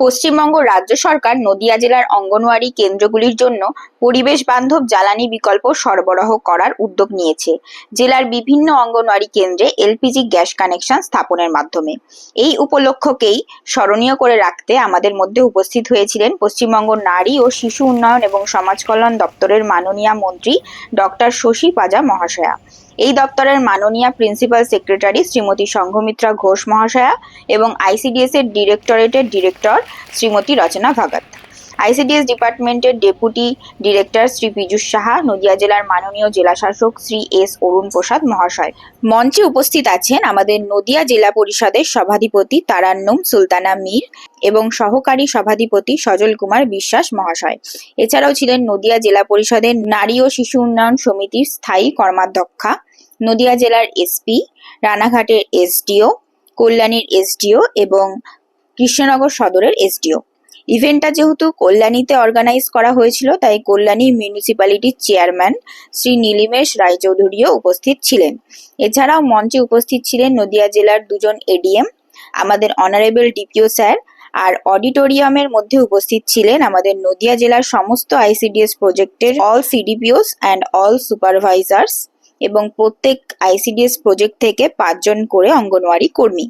পশ্চিমবঙ্গ রাজ্য সরকার নদিয়া জেলার অঙ্গনওয়াড়ি কেন্দ্রগুলির জন্য পরিবেশ বান্ধব জ্বালানি বিকল্প সরবরাহ করার উদ্যোগ নিয়েছে। জেলার বিভিন্ন অঙ্গনওয়াড়ি কেন্দ্রে এলপিজি গ্যাস কানেকশন স্থাপনের মাধ্যমে। এই উপলক্ষকেই স্মরণীয় করে রাখতে আমাদের মধ্যে উপস্থিত হয়েছিলেন পশ্চিমবঙ্গ নারী ও শিশু উন্নয়ন এবং সমাজ কল্যাণ দপ্তরের মাননীয় মন্ত্রী ডক্টর শশী পাজা মহাশয়া। এই দপ্তরের মাননীয় প্রিন্সিপাল সেক্রেটারি শ্রীমতী সংঘমিত্রা ঘোষ মহাশয়া এবং আইসিডিএস এর ডিরেক্টরেটের ডিরেক্টর শ্রীমতী রচনা ভাগত। আইসিডিএস ডিপার্টমেন্টের ডেপুটি ডিরেক্টর শ্রী পীযূষ সাহা, নদিয়া জেলার মাননীয় জেলা শাসক শ্রী এস অরুণ প্রসাদ মহাশয়। মঞ্চে উপস্থিত আছেন আমাদের নদিয়া জেলা পরিষদের সভাধিপতি তারান্নুম সুলতানা মীর এবং সহকারী সভাধিপতি সজল কুমার বিশ্বাস মহাশয়। এছাড়াও ছিলেন নদিয়া জেলা পরিষদের নারী ও শিশু উন্নয়ন সমিতির স্থায়ী কর্মাধ্যক্ষা নদিয়া জেলার এসপি রানাঘাটের এসডিও কল্যাণীর এসডিও এবং কৃষ্ণনগর সদরের এসডিও ইভেন্টটা যেহেতু কল্যাণীতে অর্গানাইজ করা হয়েছিল, তাই কল্যাণী মিউনিসিপ্যালিটির চেয়ারম্যান শ্রী নীলিমেশ রায়চৌধুরীও উপস্থিত ছিলেন। এছাড়াও মঞ্চে উপস্থিত ছিলেন নদিয়া জেলার দুজন এডিএম আমাদের অনারেবল ডিপিও স্যার, আর অডিটোরিয়ামের মধ্যে উপস্থিত ছিলেন আমাদের নদিয়া জেলার সমস্ত আইসিডিএস প্রজেক্টের all CDPOs and all supervisors এবং প্রত্যেক আইসিডিএস প্রজেক্ট থেকে পাঁচজন করে অঙ্গনওয়াড়ি কর্মী।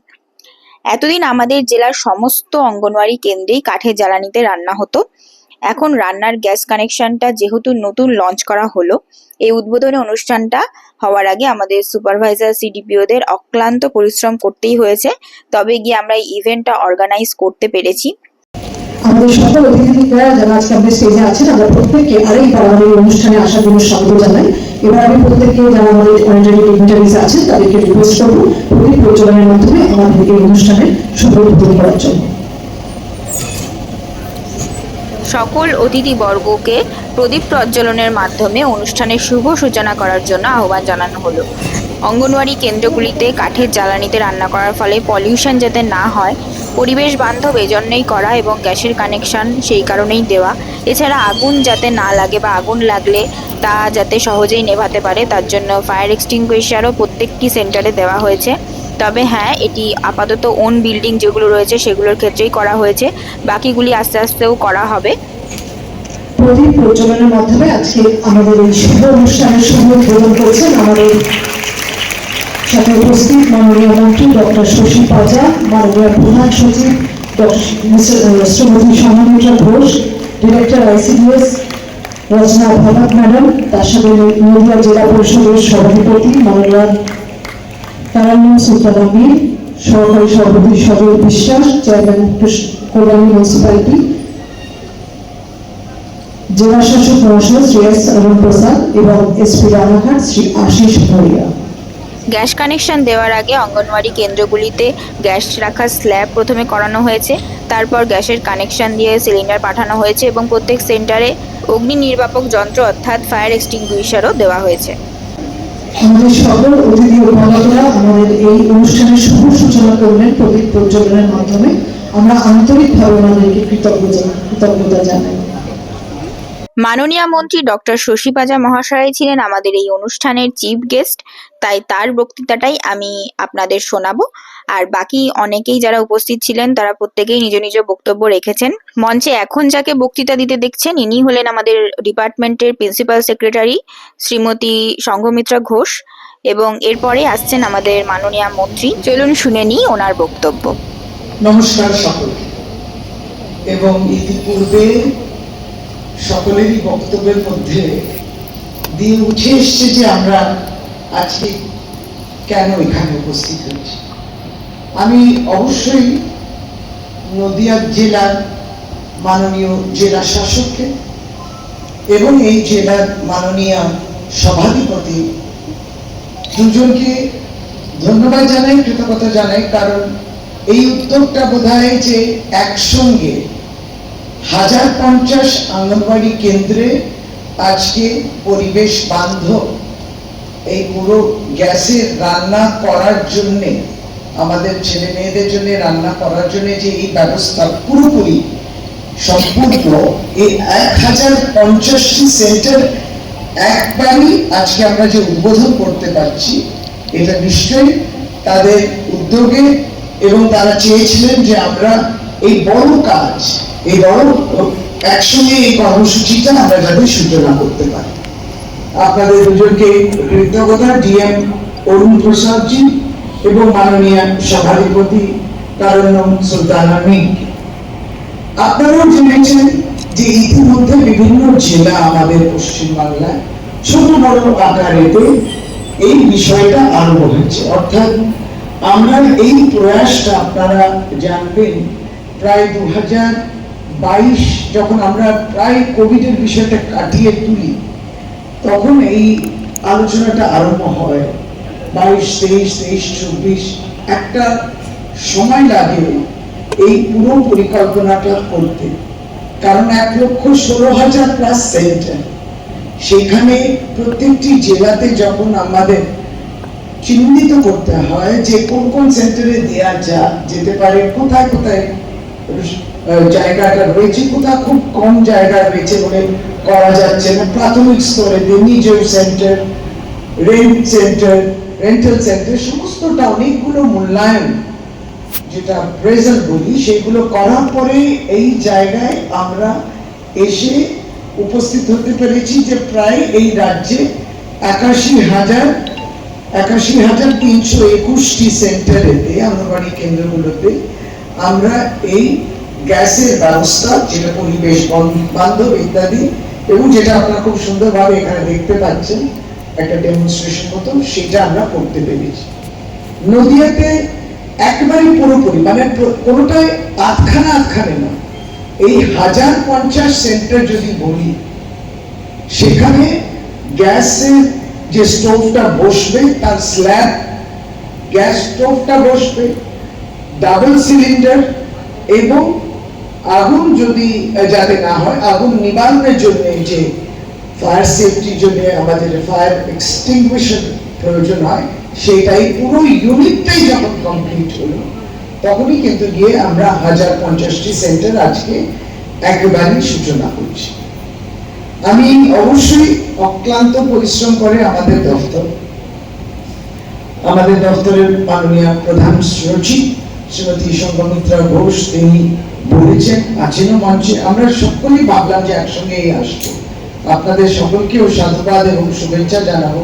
এতদিন আমাদের জেলার সমস্ত অঙ্গনওয়াড়ি কেন্দ্রেই কাঠের জ্বালানিতে রান্না হতো। এখন রান্নার গ্যাস কানেকশনটা যেহেতু নতুন লঞ্চ করা হলো, এই উদ্বোধনী অনুষ্ঠানটা হওয়ার আগে আমাদের সুপারভাইজার সিডিপিওদের অক্লান্ত পরিশ্রম করতেই হয়েছে। তবে গিয়ে আমরা এই ইভেন্টটা অর্গানাইজ করতে পেরেছি। আমাদের সকল অতিথিরা যারা আজকে আমাদের স্টেজে আছেন, আমরা প্রত্যেককে আরেকবার আমাদের অনুষ্ঠানে আসার জন্য স্বাগত জানাই। এবার আমি প্রত্যেককে যারা আমাদের অডিটরি ডিগনিটারিজ আছেন, তাদেরকে রিকোয়েস্ট করব প্রদীপ প্রজ্বলনের মাধ্যমে আমাদের এই অনুষ্ঠানে শুভ করার জন্য। সকল অতিথিবর্গকে প্রদীপ প্রজ্বলনের মাধ্যমে অনুষ্ঠানের শুভ সূচনা করার জন্য আহ্বান জানানো হলো। অঙ্গনওয়াড়ি কেন্দ্রগুলিতে কাঠের জ্বালানিতে রান্না করার ফলে পলিউশন যাতে না হয় পরিবেশ বান্ধব এজন্যই করা এবং গ্যাসের কানেকশন সেই কারণেই দেওয়া। এছাড়া আগুন যাতে না লাগে বা আগুন লাগলে তা যাতে সহজেই নেভাতে পারে, তার জন্য ফায়ার এক্সটিংগুইশারও প্রত্যেকটি সেন্টারে দেওয়া হয়েছে। তবে হ্যাঁ এটি আপাতত ওন বিল্ডিং যেগুলো রয়েছে সেগুলোর ক্ষেত্রেই করা হয়েছে। বাকিগুলি আস্তে আস্তেও করা হবে। প্রদীপ মাধ্যমে আজকে আমাদের এই শুভ অনুষ্ঠানের শুভ উদ্বোধন করেছেন আমাদের সাথে উপস্থিত মাননীয় মন্ত্রী ডক্টর শশী পাজা, মাননীয় প্রধান সচিব Shrimati Sanghamitra Ghosh, director ICDS Rachana Bhagat madam, তার সাথে নদিয়া জেলা পরিষদের সভাধিপতি মাননীয় তারান্নম সুলতানা মীর সহকারী সভাপতি সজল বিশ্বাস, চেয়ারম্যান কল্যাণী মিউনিসিপ্যালিটি জেলা শাসক মহাশয় শ্রী এস অরুণ প্রসাদ এবং এসপি রানাঘাট, শ্রী আশিস ভরিয়া গ্যাস কানেকশন দেওয়ার আগে অঙ্গনওয়াড়ি কেন্দ্রগুলিতে গ্যাস রাখার স্ল্যাব প্রথমে করানো হয়েছে। তারপর গ্যাসের কানেকশন দিয়ে সিলিন্ডার পাঠানো হয়েছে এবং প্রত্যেক সেন্টারে অগ্নি নির্বাপক যন্ত্র অর্থাৎ ফায়ার এক্সটিংগুইশারও দেওয়া হয়েছে। আমাদের সকল অতিথি অভিভাবকরা আমাদের এই অনুষ্ঠানের শুভ সূচনা করলেন প্রদীপ প্রজ্বলনের মাধ্যমে। আমরা আন্তরিকভাবে ওনাদেরকে কৃতজ্ঞ জানাই- কৃতজ্ঞতা জানাই। মাননীয় মন্ত্রী ডক্টর শশী পাজা মহাশয় ছিলেন আমাদের এই অনুষ্ঠানের চিফ গেস্ট, তাই তার বক্তৃতাটাই আমি আপনাদের শোনাবো। আর বাকি অনেকেই যারা উপস্থিত ছিলেন, তারা প্রত্যেকেই নিজ নিজ বক্তব্য রেখেছেন। মঞ্চে এখন যাকে বক্তৃতা দিতে দেখছেন, ইনি হলেন আমাদের ডিপার্টমেন্টের প্রিন্সিপাল সেক্রেটারি শ্রীমতী সংঘমিত্রা ঘোষ, এবং এরপরে আসছেন আমাদের মাননীয় মন্ত্রী। চলুন শুনে নিই ওনার বক্তব্য। নমস্কার সকলকে। এবং ইতিপূর্বে সকলেরই বক্তব্যের মধ্যে দিয়ে উঠে এসছে যে আমরা আজকে কেন এখানে উপস্থিত হয়েছি। আমি অবশ্যই নদিয়া জেলার মাননীয় জেলা শাসককে এবং এই জেলার মাননীয় সভাধিপতি দুজনকে ধন্যবাদ জানাই, কৃতজ্ঞতা জানাই, কারণ এই উদ্যোগটা বোধ যে একসঙ্গে হাজার পঞ্চাশ আঙ্গনবাড়ি কেন্দ্রে আজকে পরিবেশ বান্ধব। এই পুরো গ্যাসের রান্না করার জন্যে, আমাদের ছেলে মেয়েদের জন্য রান্না করার জন্য যে এই ব্যবস্থা পুরোপুরি সম্পূর্ণ, এই এক হাজার পঞ্চাশটি সেন্টার একবারই আজকে আমরা যে উদ্বোধন করতে পারছি, এটা নিশ্চয়ই তাদের উদ্যোগে এবং তারা চেয়েছিলেন যে আমরা এই বড় কাজ এই বড় একসঙ্গে এই কর্মসূচিটা আমরা যাতে সূচনা করতে পারি। আপনাদের দুজনকে কৃতজ্ঞতা, ডিএম অরুণ প্রসাদজি এবং মাননীয় সভাধিপতি তারণ্যম সুলতানা মিক আপনারাও জেনেছেন যে ইতিমধ্যে বিভিন্ন জেলা আমাদের পশ্চিমবাংলায় ছোট বড় আকারেতে এই বিষয়টা আরম্ভ হয়েছে। অর্থাৎ আমরা এই প্রয়াসটা আপনারা জানবেন প্রায় দু হাজার বাইশ যখন আমরা প্রায় কোভিডের বিষয়টা কাটিয়ে তুলি, তখন এই আলোচনাটা আরম্ভ হয়। বাইশ, তেইশ তেইশ, চব্বিশ, একটা সময় লাগে এই পুরো পরিকল্পনাটা করতে। কারণ এক লক্ষ ষোলো হাজার প্লাস সেন্টার সেখানে প্রত্যেকটি জেলাতে যখন আমাদের চিহ্নিত করতে হয় যে কোন কোন সেন্টারে দেওয়া যা যেতে পারে, কোথায় কোথায় জায়গাটা রয়েছে কোথায় খুব কম জায়গা রয়েছে বলে করা যাচ্ছে না। প্রাথমিক স্তরে নিজ centre rent centre rental centre সমস্তটা অনেকগুলো মূল্যায়ন যেটা প্রেজেন্ট বলি, সেগুলো করার পরে এই জায়গায় আমরা এসে উপস্থিত হতে পেরেছি যে প্রায় এই রাজ্যে একাশি হাজার একাশি হাজার তিনশো একুশটি সেন্টারেতে অঙ্গনবাড়ি কেন্দ্রগুলোতে আমরা এই গ্যাসের ব্যবস্থা, যেটা পরিবেশ বন- বান্ধব ইত্যাদি, এবং যেটা আপনারা খুব সুন্দরভাবে এখানে দেখতে পাচ্ছেন, একটা ডেমনস্ট্রেশন মতো সেটা আমরা করতে পেরেছি। নদিয়াতে একবারে পুরোপুরি মানে কোনোটাই আধখানা আধখানে না। এই হাজার পঞ্চাশ সেন্টার যদি বলি, সেখানে গ্যাসের যে স্টোভটা বসবে, তার স্ল্যাব, গ্যাস স্টোভটা বসবে ডাবল সিলিন্ডার এবং আগুন যদি যাতে না হয়, আগুন নিবারণের জন্য যে ফায়ার সেফটির জন্য আমাদের ফায়ার এক্সটিংগুইশার প্রয়োজন হয় সেটাই পুরো ইউনিটটাই যখন কমপ্লিট হলো, তখনই কিন্তু গিয়ে আমরা হাজার পঞ্চাশটি সেন্টার আজকে একেবারেই সূচনা করছি। আমি অবশ্যই অক্লান্ত পরিশ্রম করে আমাদের দপ্তর, আমাদের দপ্তরের মাননীয় প্রধান সচিব শ্রীমতী সঙ্গমিত্রা ঘোষ, তিনি বলেছেন আছেনও মঞ্চে আমরা সকলেই ভাবলাম যে একসঙ্গে এই আসব। আপনাদের সকলকেও সাধুবাদ এবং শুভেচ্ছা জানাব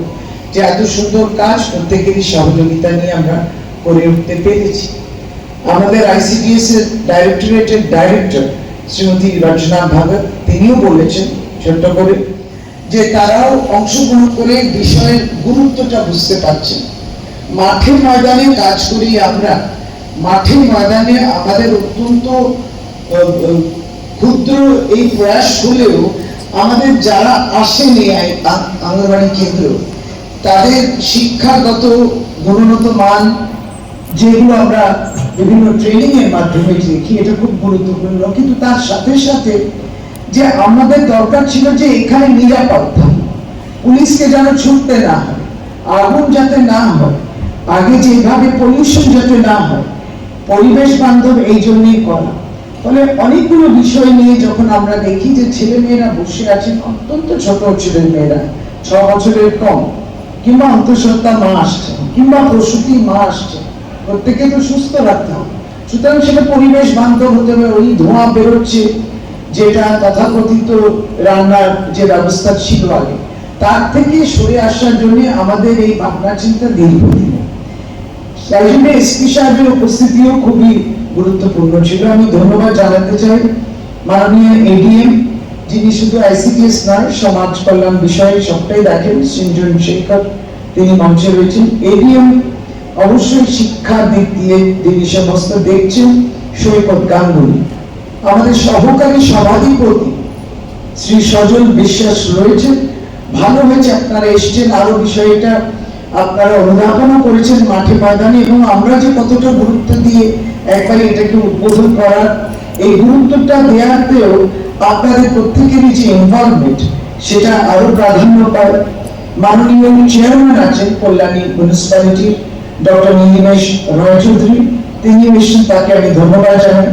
যে এত সুন্দর কাজ প্রত্যেকেরই সহযোগিতা নিয়ে আমরা করে উঠতে পেরেছি। আমাদের আইসিডিএস এর ডাইরেক্টরেটের ডাইরেক্টর শ্রীমতী রচনা ভাগত, তিনিও বলেছেন, ছোট্ট করে, যে তারাও অংশগ্রহণ করে বিষয়ের গুরুত্বটা বুঝতে পারছেন। মাঠে ময়দানে কাজ করি আমরা মাঠে ময়দানে আমাদের অত্যন্ত ক্ষুদ্র এই প্রয়াস হলেও আমাদের যারা আসেনি আঙ্গনবাড়ি কেন্দ্র, তাদের শিক্ষাগত গুণগত মান যেগুলো আমরা বিভিন্ন ট্রেনিং এর মাধ্যমে দেখি, এটা খুব গুরুত্বপূর্ণ। কিন্তু তার সাথে সাথে যে আমাদের দরকার ছিল যে এখানে নিরাপত্তা পুলিশকে যেন ছুটতে না হয়, আগুন যাতে না হয়, আগে যেভাবে পলিউশন যাতে না হয় পরিবেশ বান্ধব এই জন্যই করা ফলে অনেকগুলো বিষয় নিয়ে যখন আমরা দেখি যে ছেলে মেয়েরা বসে আছেন অত্যন্ত ছোট ছেলে মেয়েরা ছ বছরের কম, কিংবা অন্তঃসত্ত্বা মা আসছে, কিংবা প্রসূতি মা আসছে প্রত্যেকে তো সুস্থ রাখতে হবে। সুতরাং সেটা পরিবেশ বান্ধব হতে হবে, ওই ধোঁয়া বেরোচ্ছে যেটা তথাকথিত রান্নার যে ব্যবস্থা ছিল আগে। তার থেকে সরে আসার জন্য আমাদের এই ভাবনা চিন্তা দীর্ঘদিনের তাই জন্য এসপি সাহেবের উপস্থিতিও খুবই গুরুত্বপূর্ণ ছিল। আমি ধন্যবাদ জানাতে চাই মাননীয় এডিএম, যিনি শুধু আইসিডিএস নয়, সমাজ কল্যাণ বিষয়ে সবটাই দেখেন, সিঞ্জন শেখর, তিনি মঞ্চে রয়েছেন। এডিএম অবশ্যই শিক্ষার দিক দিয়ে তিনি সমস্ত দেখছেন, সৈকত গাঙ্গুলি। আমাদের সহকারী সভাধিপতি শ্রী সজল বিশ্বাস রয়েছেন। ভালো হয়েছে আপনারা এসছেন আরও বিষয়টা আপনারা অনুধাবনও করেছেন মাঠে ময়দানে এবং আমরা যে কতটা গুরুত্ব দিয়ে একবারে এটাকে উদ্বোধন করার, এই গুরুত্বটা দেওয়াতেও আপনাদের প্রত্যেকেরই যে ইনভলভমেন্ট সেটা আরও প্রাধান্য পায়। মাননীয় চেয়ারম্যান আছেন কল্যাণী মিউনিসিপ্যালিটির ডক্টর নীলিমেশ রয় চৌধুরী। তিনি এসেছেন, তাকে আমি ধন্যবাদ জানাই।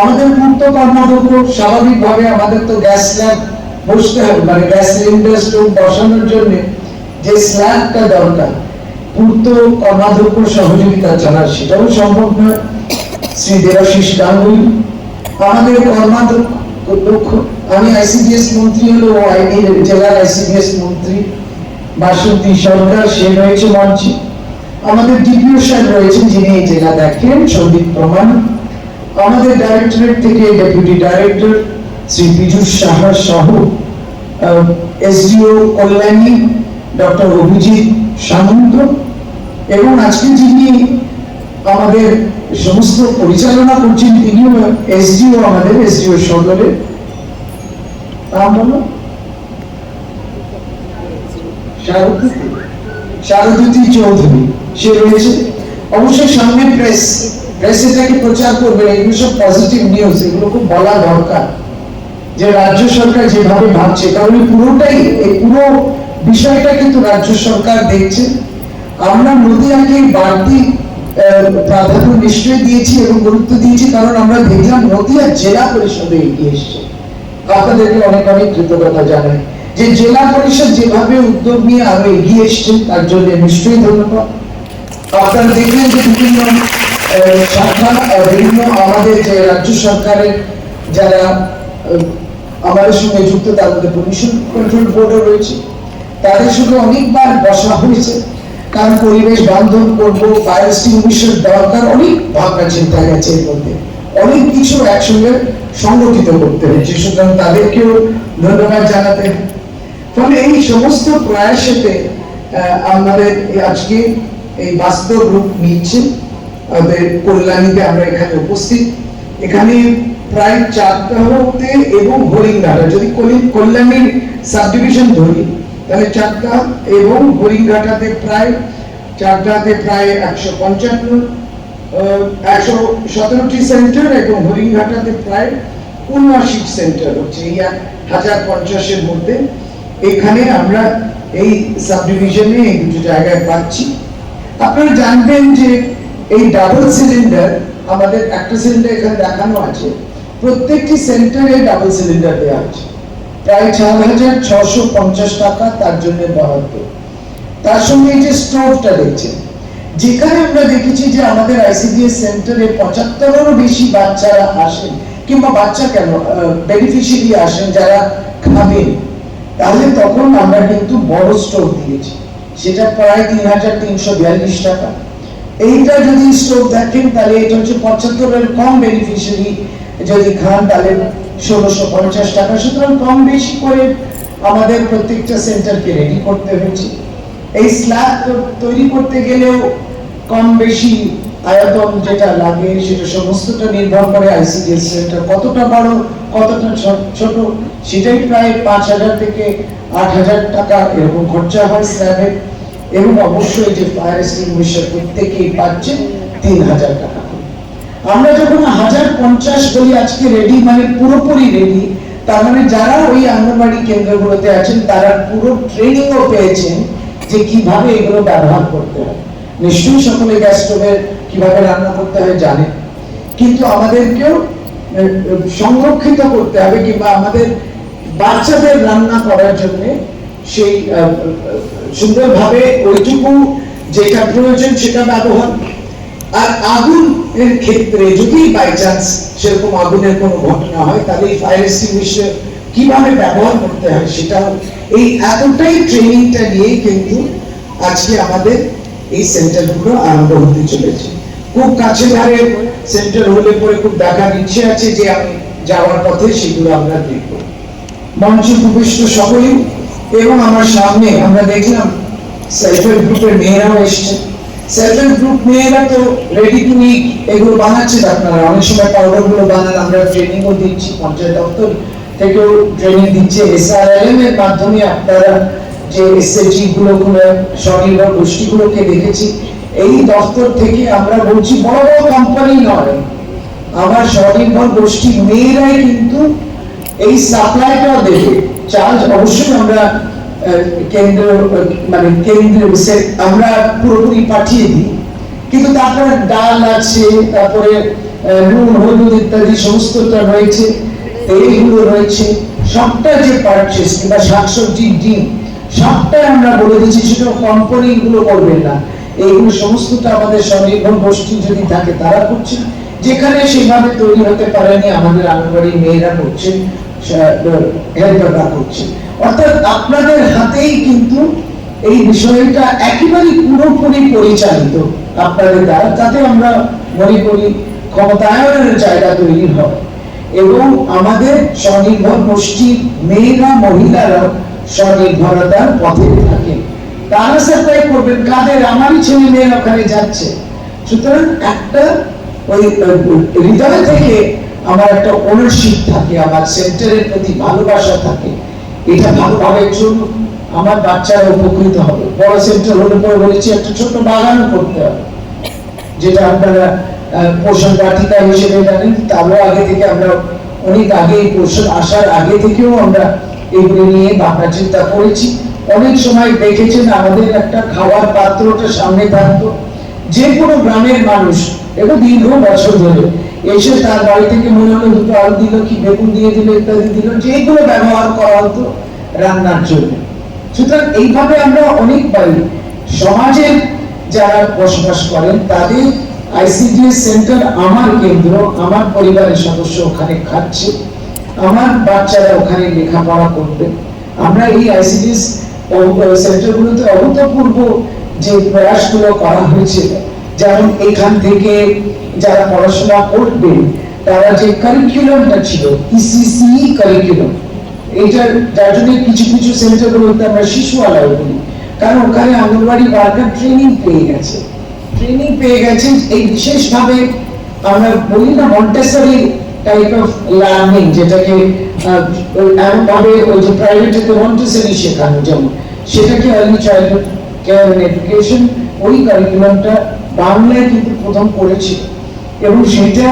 আমাদের পূর্ত কর্মাধ্যক্ষ স্বাভাবিকভাবে আমাদের তো গ্যাস স্ল্যাব বসতে হবে মানে গ্যাস সিলিন্ডার স্টোভ বসানোর জন্য যে স্ল্যাবটা দরকার, পূর্ত কর্মাধ্যক্ষ সহযোগিতা ছাড়া সেটাও সম্ভব নয়। শ্রী দেবাশিস গাঙ্গুলি আমাদের কর্মাধ্যক্ষ আমি আইসিডিএস মন্ত্রী হলো ও আইনি জেলার আইসিডিএস মন্ত্রী। বাসন্তী সরকার, সে রয়েছে মঞ্চে। আমাদের ডিপিও সাহেব রয়েছেন যিনি এই জেলা দেখেন, সন্দীপ প্রমাণ। আমাদের ডাইরেক্টরেট থেকে ডেপুটি ডাইরেক্টর শ্রী পীযুষ সাহা সহ এসডিও কল্যাণী ডক্টর অভিজিৎ সামন্ত এবং আজকে যিনি আমাদের সমস্ত পরিচালনা করছেন, তিনিও এসডিও, আমাদের এসডিও সদরে চৌধুরী, সে রয়েছে। অবশ্যই সামনে প্রেস প্রেস এটাকে প্রচার করবে, এগুলো সব পজিটিভ নিউজ এগুলো খুব বলা দরকার। যে রাজ্য সরকার যেভাবে ভাবছে, তাহলে পুরোটাই এই পুরো বিষয়টা কিন্তু রাজ্য সরকার দেখছে। আমরা নদীয়াকে বাড়তি প্রাধান্য নিশ্চয়ই দিয়েছি এবং গুরুত্ব দিয়েছি, কারণ আমরা দেখলাম নদীয়া জেলা পরিষদে এগিয়ে এসছে। আপনাদেরকে অনেক অনেক কৃতজ্ঞতা জানাই। যে জেলা পরিষদ যেভাবে উদ্যোগ নিয়ে আরও এগিয়ে এসছে, তার জন্য নিশ্চয়ই ধন্যবাদ। আপনারা দেখলেন যে বিভিন্ন শাখা বিভিন্ন আমাদের যে রাজ্য সরকারের যারা আমাদের সঙ্গে যুক্ত, তার মধ্যে পলিউশন কন্ট্রোল বোর্ডও রয়েছে। তাদের সঙ্গে অনেকবার বসা হয়েছে। কারণ পরিবেশ বান্ধব করব ফায়ার এক্সটিংগুইশার দরকার, অনেক ভাবনা চিন্তা গেছে এর মধ্যে। অনেক কিছু একসঙ্গে সংগঠিত করতে হয়েছে। সুতরাং তাদেরকেও ধন্যবাদ জানাতে। ফলে এই সমস্ত প্রয়াসেতে আমাদের আজকে এই বাস্তব রূপ নিচ্ছে। আমাদের কল্যাণীতে আমরা এখানে উপস্থিত। এখানে প্রায় চারটাতে এবং হরিণঘাটা। যদি কলি- কল্যাণীর সাবডিভিশন ধরি তাহলে চারটা এবং হরিণঘাটাতে প্রায় চারটাতে প্রায় একশো পঞ্চান্ন একশো সতেরোটি সেন্টার এবং হরিণঘাটাতে প্রায় উনআশি সেন্টার হচ্ছে এই এক হাজার পঞ্চাশের মধ্যে। এখানে আমরা এই সাবডিভিশনে এই দুটো জায়গায় পাচ্ছি। আপনারা জানবেন যে এই ডাবল সিলিন্ডার, আমাদের একটা সিলিন্ডার এখানে দেখানো আছে, প্রত্যেকটি সেন্টারে ডাবল সিলিন্ডার দেওয়া আছে। প্রায় চার হাজার ছশো পঞ্চাশ টাকা তার জন্য বরাদ্দ। তার সঙ্গে এই যে স্টোভটা যেখানে আমরা দেখেছি যে আমাদের আইসিডিএস সেন্টারে পঁচাত্তরেরও বেশি বাচ্চারা আসেন কিংবা বাচ্চা কেন বেনিফিশিয়ারি আসেন যারা খাবেন, তাহলে তখন আমরা কিন্তু বড় স্টোভ দিয়েছি। সেটা প্রায় তিন হাজার তিনশো বিয়াল্লিশ টাকা। এইটা যদি স্টোভ দেখেন, তাহলে এটা হচ্ছে পঁচাত্তরের কম বেনিফিশিয়ারি যদি খান, তাহলে ষোলোশো পঞ্চাশ টাকা। সুতরাং কম বেশি করে আমাদের প্রত্যেকটা সেন্টারকে রেডি করতে হয়েছে। এই স্ল্যাব তৈরি করতে গেলেও কম বেশি আয়তন যেটা লাগে, সেটা সমস্তটা নির্ভর করে আইসিডিএস সেন্টার কতটা বড়, কতটা ছোট, সেটাই প্রায় পাঁচ হাজার থেকে আট হাজার টাকা এরকম খরচা হয় স্ল্যাবের এবং অবশ্যই যে ফায়ার এক্সটিংগুইশার প্রত্যেকেই পাচ্ছে তিন হাজার টাকা। আমরা যখন হাজার পঞ্চাশ বলি, আজকে রেডি মানে পুরোপুরি রেডি তার মানে যারা ওই আঙ্গনবাড়ি কেন্দ্রগুলোতে আছেন, তারা পুরো ট্রেনিংও পেয়েছেন যে কীভাবে এগুলো ব্যবহার করতে হয়। নিশ্চয়ই সকলে গ্যাস স্টোভের কীভাবে রান্না করতে হয় জানেন কিন্তু আমাদেরকেও সংরক্ষিত করতে হবে কিংবা আমাদের বাচ্চাদের রান্না করার জন্য সেই সুন্দরভাবে ওইটুকু যেটা প্রয়োজন সেটা ব্যবহার আর আগুন এর ক্ষেত্রে যদি বাই চান্স সেরকম আগুনের কোনো ঘটনা হয়, তাহলে এই ফায়ার এক্সটিংগুইশার কীভাবে ব্যবহার করতে হয় সেটা এই এতটাই ট্রেনিংটা নিয়ে কিন্তু আজকে আমাদের এই সেন্টারগুলো আরম্ভ হতে চলেছে। খুব কাছে ধারে সেন্টার হলে পরে খুব দেখার ইচ্ছে আছে যে আমি যাওয়ার পথে সেগুলো আমরা দেখব। মঞ্চে উপবিষ্ট সকলেই এবং আমার সামনে আমরা দেখলাম হেল্প গ্রুপের মেয়েরাও এসছে। সেলফ গ্রুপ মেয়েরা তো রেডি টু ইট এগুলো বানাচ্ছেন আপনারা। অনেক সময় পাউডারগুলো বানান, আমরা ট্রেনিংও দিচ্ছি, পঞ্চায়েত দপ্তর থেকেও ট্রেনিং দিচ্ছে। এসআরএলএম এর মাধ্যমে আপনারা যে এসএসজি গুলো স্বনির্ভর গোষ্ঠীগুলোকে দেখেছি, এই দপ্তর থেকে আমরা বলছি, বড় বড় কোম্পানি নয়। আমার স্বনির্ভর গোষ্ঠী মেয়েরাই কিন্তু এই সাপ্লাইটাও দেবে। চার্জ অবশ্যই আমরা কেন্দ্র মানে কেন্দ্র আমরা পুরোপুরি পাঠিয়ে দিই। কিন্তু তারপরে ডাল আছে, তারপরে নুন, হলুদ ইত্যাদি সমস্তটা রয়েছে তেলগুলো রয়েছে। সবটা যে পারচেস কিংবা শাকসবজি ডিম সবটাই আমরা বলে দিচ্ছি সেটা কোম্পানি গুলো করবেন না। এইগুলো সমস্তটা আমাদের স্বনির্ভর গোষ্ঠী যদি থাকে, তারা করছে। যেখানে সেভাবে তৈরি হতে পারেনি, আমাদের আঙ্গনবাড়ি মেয়েরা করছে হেল্পাররা করছে। অর্থাৎ আপনাদের হাতেই কিন্তু এই বিষয়টা একেবারে পুরোপুরি পরিচালিত আপনাদের দ্বারা, যাতে আমরা মনে করি ক্ষমতায়নের জায়গা তৈরি হয়। এবং আমাদের স্বনির্ভর গোষ্ঠীর মেয়েরা, মহিলারা স্বনির্ভরতার পথে থাকে। তারা সাপ্লাই করবেন কাদের? আমারই ছেলে মেয়েরা ওখানে যাচ্ছে। সুতরাং একটা ওই হৃদয় থেকে আমার একটা ওনারশিপ থাকে, আমার সেন্টারের প্রতি ভালোবাসা থাকে। এটা ভালোভাবে চলুক আমার বাচ্চারা উপকৃত হবে। বড় সেন্টার হলে পরে বলেছি, একটা ছোট বাগানও করতে হবে, যেটা আপনারা পোষণ বাটিকা হিসেবে জানেন। তারও আগে থেকে আমরা অনেক আগে এই পোষণ আসার আগে থেকেও আমরা এগুলো নিয়ে ভাবনা চিন্তা করেছি। অনেক সময় দেখেছেন আমাদের একটা খাওয়ার পাত্রটা সামনে থাকতো। যে কোনো গ্রামের মানুষ, এটা দীর্ঘ বছর ধরে এসে তার বাড়ি থেকে মনে হলো আলু দিল, কি বেগুন দিয়ে দিল, ইত্যাদি দিল যেগুলো ব্যবহার করা হতো রান্নার জন্য। সুতরাং এইভাবে আমরা অনেকবারই সমাজের যারা বসবাস করেন, তাদের সেন্টার আমার কেন্দ্র, আমার পরিবারের সদস্য ওখানে খাচ্ছে, আমার বাচ্চারা ওখানে লেখাপড়া করবে। আমরা এই আইসিডিএস সেন্টারগুলোতে অভূতপূর্ব যে প্রয়াসগুলো করা হয়েছে যেমন এখান থেকে যারা পড়াশোনা করবে তারা যে কারিকুলামটা ছিল E ইসিসি কারিকুলাম এইটার যার জন্য কিছু কিছু সেন্টারগুলোতে আমরা শিশু আলাও বলি। কারণ ওখানে অঙ্গনবাড়ি ওয়ার্কার ট্রেনিং পেয়ে গেছে। ট্রেনিং পেয়ে গেছে এই বিশেষভাবে আমরা বলি না মন্টেসরি টাইপ অফ লার্নিং যেটাকে আহ, ওই যে প্রাইভেটেতে মন্টেসরি শেখানো যেমন সেটাকে আর্লি চাইল্ডহুড কেয়ার এডুকেশন ওই কারিকুলামটা বাংলায় কিন্তু প্রথম করেছিল। এবং সেটা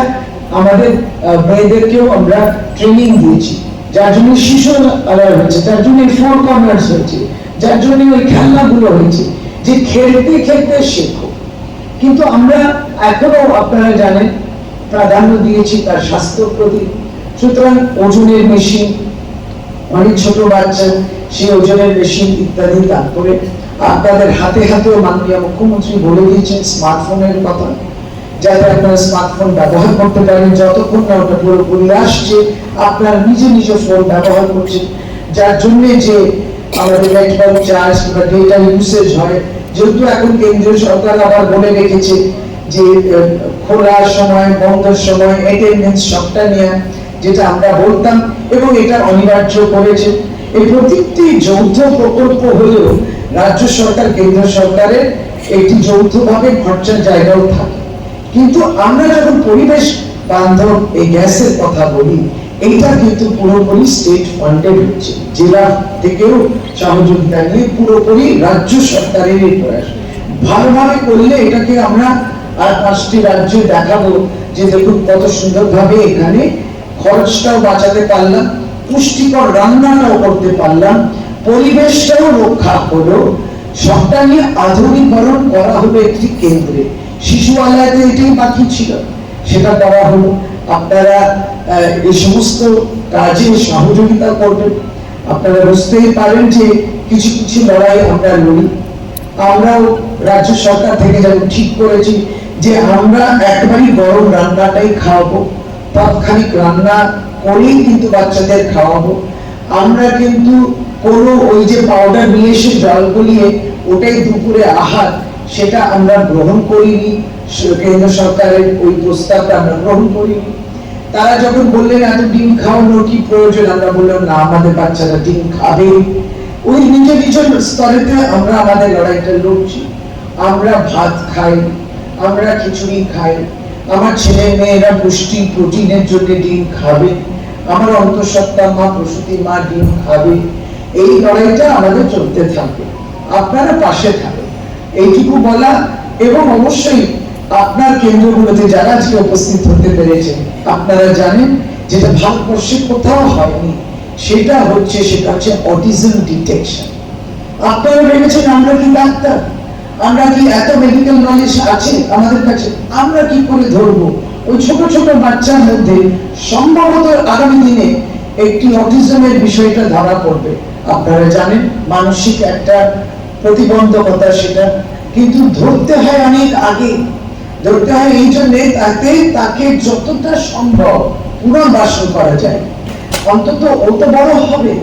আমাদের মেয়েদেরকেও আমরা ট্রেনিং দিয়েছি। যার জন্য শিশু আলাদা হয়েছে যার জন্য ফোর কর্নার্স হয়েছে যার জন্য ওই খেলনাগুলো হয়েছে, যে খেলতে খেলতে শেখো। কিন্তু আমরা এখনও আপনারা জানেন, প্রাধান্য দিয়েছি তার স্বাস্থ্য প্রতি। সুতরাং ওজনের মেশিন অনেক ছোট বাচ্চা, সেই ওজনের মেশিন ইত্যাদি তারপরে আপনাদের হাতে হাতেও মাননীয় মুখ্যমন্ত্রী বলে দিয়েছেন স্মার্টফোনের কথা। যাতে আপনারা স্মার্টফোন ব্যবহার করতে পারেন, যতক্ষণ না ওটা আসছে, আপনার নিজে ফোন ব্যবহার করছেন যার যে আমাদের নেটওয়ার্ক চার্জ কিংবা ডেটা ইউসেজ হয়, যেহেতু এখন কেন্দ্রীয় সরকার আবার বলে রেখেছে যে খোলার সময় বন্ধের সময় অ্যাটেন্ডেন্স সবটা যেটা আমরা বলতাম, এবং এটা অনিবার্য করেছে। এই প্রত্যেকটি যৌথ প্রকল্প হলেও রাজ্য সরকার, কেন্দ্র সরকারের একটি যৌথভাবে খরচার জায়গাও থাকে। কিন্তু আমরা যখন পরিবেশ বান্ধব এই গ্যাসের কথা বলি, এইটা কিন্তু পুরোপুরি স্টেট ফান্ডেড হচ্ছে। জেলা থেকেও সহযোগিতা নিয়ে পুরোপুরি রাজ্য সরকারের এই প্রয়াস। ভালোভাবে করলে এটাকে আমরা আর পাঁচটি রাজ্যে দেখাবো যে দেখুন কত সুন্দরভাবে এখানে খরচটাও বাঁচাতে পারলাম, পুষ্টিকর রান্নাটাও করতে পারলাম, পরিবেশটাও রক্ষা হলো। সবটা নিয়ে আধুনিকরণ করা হলো একটি কেন্দ্রে। শিশু আলয়াতে এটাই বাকি ছিল, সেটা করা হলো। আপনারা এই সমস্ত কাজে সহযোগিতা করবেন। আপনারা বুঝতেই পারেন যে কিছু কিছু লড়াই আমরা লড়ি। আমরাও রাজ্য সরকার থেকে যেমন ঠিক করেছি যে আমরা একবারই গরম রান্নাটাই খাওয়াবো। তাৎক্ষণিক রান্না করেই কিন্তু বাচ্চাদের খাওয়াবো। আমরা কিন্তু কোনো ওই যে পাউডার নিয়ে এসে জল গলিয়ে ওটাই দুপুরে আহার সেটা আমরা গ্রহণ করিনি। কেন্দ্র সরকারের ওই প্রস্তাবটা আমরা গ্রহণ করিনি। তারা যখন বললেন, এত ডিম খাওয়ানোর কি প্রয়োজন? আমরা বললাম, না, আমাদের বাচ্চারা ডিম খাবে। ওই নিজ নিজ স্তরেতে আমরা আমাদের লড়াইটা লড়ছি। আমরা ভাত খাই, আমরা খিচুড়ি খাই। আমার ছেলে মেয়েরা পুষ্টি, প্রোটিনের জন্য ডিম খাবে। আমার অন্তঃসত্ত্বা মা, প্রসূতি মা ডিম খাবে। এই লড়াইটা আমাদের চলতে থাকবে। আপনারা পাশে থাকবেন এইটুকু বলা এবং অবশ্যই আপনার কেন্দ্রগুলোতে যারা আজকে উপস্থিত হতে পেরেছেন আপনারা জানেন যেটা ভারতবর্ষে কোথাও হয়নি, সেটা হচ্ছে সেটা হচ্ছে অটিজম ডিটেকশন আপনারা ভেবেছেন আমরা কি ডাক্তার? আমরা কি এত মেডিকেল নলেজ আছে আমাদের কাছে? আমরা কি করে ধরবো? ওই ছোট ছোট বাচ্চার মধ্যে সম্ভবত আগামী দিনে একটি অটিজমের বিষয়টা ধরা পড়বে। আপনারা জানেন, মানসিক একটা প্রতিবন্ধকতা সেটা। কিন্তু ধরতে হয় অনেক আগে। ধরতে হয় এই জন্যে তাতে তাকে যতটা সম্ভব পুনর্বাসন করা যায়। অন্তত ও তো বড় হবে।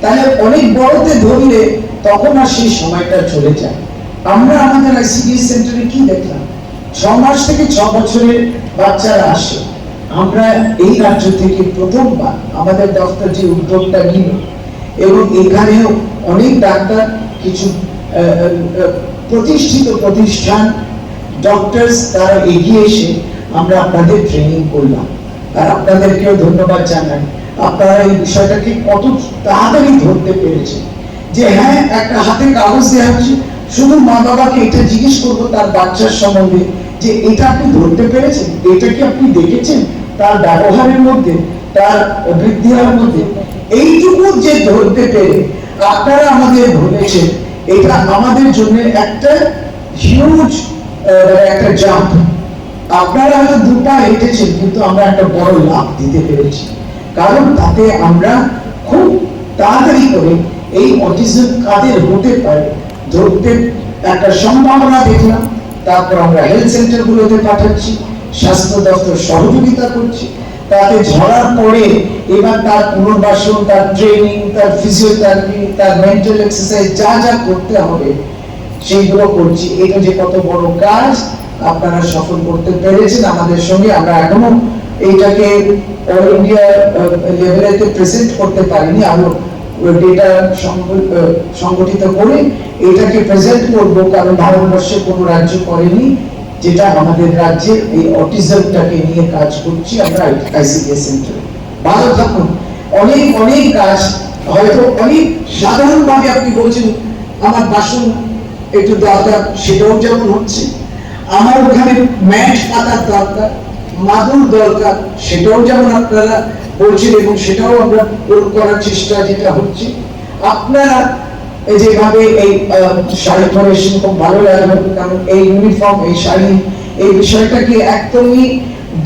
তাহলে অনেক বড়তে ধরলে তখন আর সেই সময়টা চলে যায়। আমরা আমাদের আইসিডি সেন্টারে কি দেখলাম? ছ মাস থেকে ছ বছরের বাচ্চারা আসে। আমরা এই রাজ্য থেকে প্রথমবার আমাদের দপ্তর যে উদ্যোগটা নিল এবং এখানেও অনেক ডাক্তার কিছু প্রতিষ্ঠিত প্রতিষ্ঠান ডক্টরস তারা এগিয়ে এসে আমরা আপনাদের ট্রেনিং করলাম। আর আপনাদেরকেও ধন্যবাদ জানাই। আপনারা এই বিষয়টাকে কত তাড়াতাড়ি ধরতে পেরেছেন যে হ্যাঁ একটা হাতে কাগজ দেওয়া হচ্ছে, শুধু মা বাবাকে এটা জিজ্ঞেস করব তার বাচ্চার সম্বন্ধে যে এটা আপনি ধরতে পেরেছেন? এটা কি আপনি দেখেছেন? তার ব্যবহারের মধ্যে, তার বৃদ্ধি হওয়ার মধ্যে, এইটুকু যে ধরতে পেরে আপনারা আমাদের বলেছেন এটা আমাদের জন্য একটা হিউজ একটা জাম্প আপনারা হয়তো দু পা হেঁটেছেন, কিন্তু আমরা একটা বড় লাভ দিতে পেরেছি। কারণ তাতে আমরা খুব তাড়াতাড়ি করে এই অটিজম কাদের হতে পারে। ধরতে একটা সম্ভাবনা দেখলাম, তারপর আমরা হেলথ সেন্টার গুলোতে পাঠাচ্ছি, স্বাস্থ্য দপ্তর সহযোগিতা করছি। তাতে ঝরার পরে এবার তার পুনর্বাসন, তার ট্রেনিং তার ফিজিওথেরাপি তার মেন্টাল এক্সারসাইজ যা যা করতে হবে, সেইগুলো করছি। এটা যে কত বড় কাজ, আপনারা সফল করতে পেরেছেন আমাদের সঙ্গে। আমরা এখনও এইটাকে অল ইন্ডিয়া লেভেলেতে প্রেজেন্ট করতে পারিনি। আরও ডেটা সংগঠিত করে এটাকে প্রেজেন্ট করব, কারণ ভারতবর্ষে কোনো রাজ্য করেনি। যেটা আমাদের রাজ্যে এই অটিজমটাকে নিয়ে কাজ করছি আমরা আইসিডিএস সেন্টারে ভালো থাকুন অনেক অনেক কাজ, হয়তো অনেক সাধারণভাবে আপনি বলছেন, আমার বাসন একটু দরকার সেটাও যেমন হচ্ছে। আমার ওখানে ম্যাট পাতার দরকার, মাদুর দরকার, সেটাও যেমন আপনারা বলছেন এবং সেটাও আমরা পূরণ করার চেষ্টা যেটা হচ্ছে। আপনারা যেভাবে এই শাড়ি পরে খুব ভালো কারণ এই ইউনিফর্ম এই শাড়ি, এই বিষয়টাকে একদমই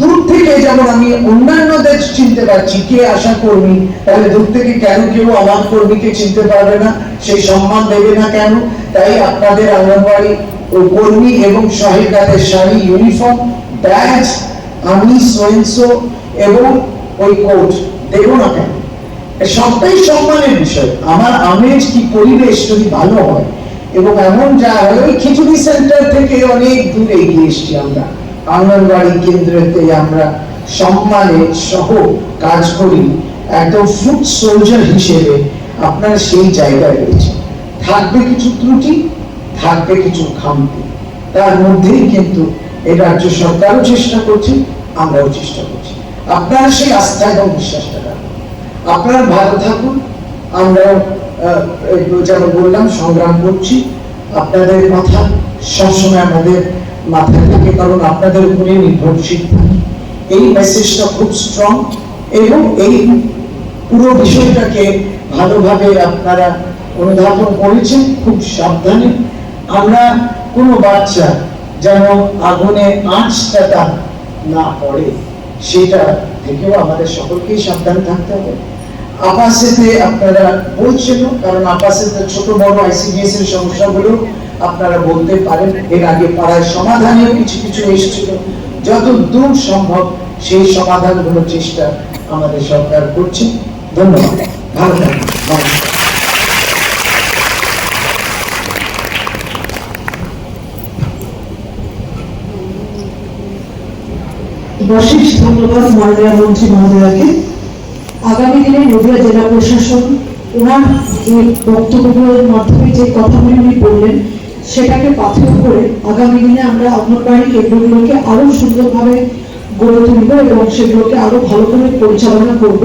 দূর থেকে যেমন আমি অন্যান্যদের চিনতে পারছি, কে আশা তাহলে দূর থেকে কেন কেউ আমার কর্মীকে চিনতে পারবে না সেই সম্মান দেবে না কেন? তাই আপনাদের অঙ্গনবাড়ি ও কর্মী এবং সহায়িকাদের শাড়ি ইউনিফর্ম ব্যাজ আমি এবং ওই কোট দেবো না কেন? সবটাই সম্মানের বিষয়। আমার আমেজ কি পরিবেশ যদি ভালো হয়, এবং এমন যা ওই খিচুড়ি সেন্টার থেকে অনেক দূরে এগিয়ে এসছি আমরা। আঙ্গনবাড়ি কেন্দ্রেতে আমরা সম্মানে সহ কাজ করি। একদম ফুড সোলজার হিসেবে আপনারা সেই জায়গায় রয়েছে থাকবে কিছু ত্রুটি, থাকবে কিছু খামতি। তার মধ্যেই কিন্তু এই রাজ্য সরকারও চেষ্টা করছে, আমরাও চেষ্টা করছি। আপনারা সেই আস্থা এবং বিশ্বাসটা রাখুন। আপনারা ভালো থাকুন। একটু যেমন বললাম, সংগ্রাম করছি। আপনাদের কথা সবসময় আমাদের মাথায় থাকে, কারণ আপনাদের উপরে নির্ভরশীল থাকি। এই মেসেজটা খুব স্ট্রং এবং এই পুরো বিষয়টাকে ভালোভাবে আপনারা অনুধাবন করেছেন, খুব সাবধানে। আমরা কোনো বাচ্চা যেন আগুনে আঁচটা না পড়ে, সেটা থেকেও আমাদের সকলকেই সাবধান থাকতে হবে। আপাসেতে আপনারা বলছেন, কারণ আপাসেতে ছোট বড় আইসিডিএস এর সমস্যাগুলো আপনারা বলতে পারেন। এর আগে পাড়ায় সমাধানেও কিছু কিছু এসেছিল। যত দূর সম্ভব সেই সমাধানগুলো চেষ্টা আমাদের সরকার করছে। ধন্যবাদ। ভালো নমস্কার অশেষ ধন্যবাদ, মাননীয় মন্ত্রী মহোদয়াকে। আগামী দিনে নদিয়া জেলা প্রশাসন ওনার যে বক্তব্যের মাধ্যমে যে কথাগুলি উনি বললেন, সেটাকে পাথর করে আগামী দিনে আমরা অঙ্গনবাড়ি কেন্দ্রগুলোকে আরও সুন্দরভাবে গড়ে তুলব এবং সেগুলোকে আরও ভালো করে পরিচালনা করব।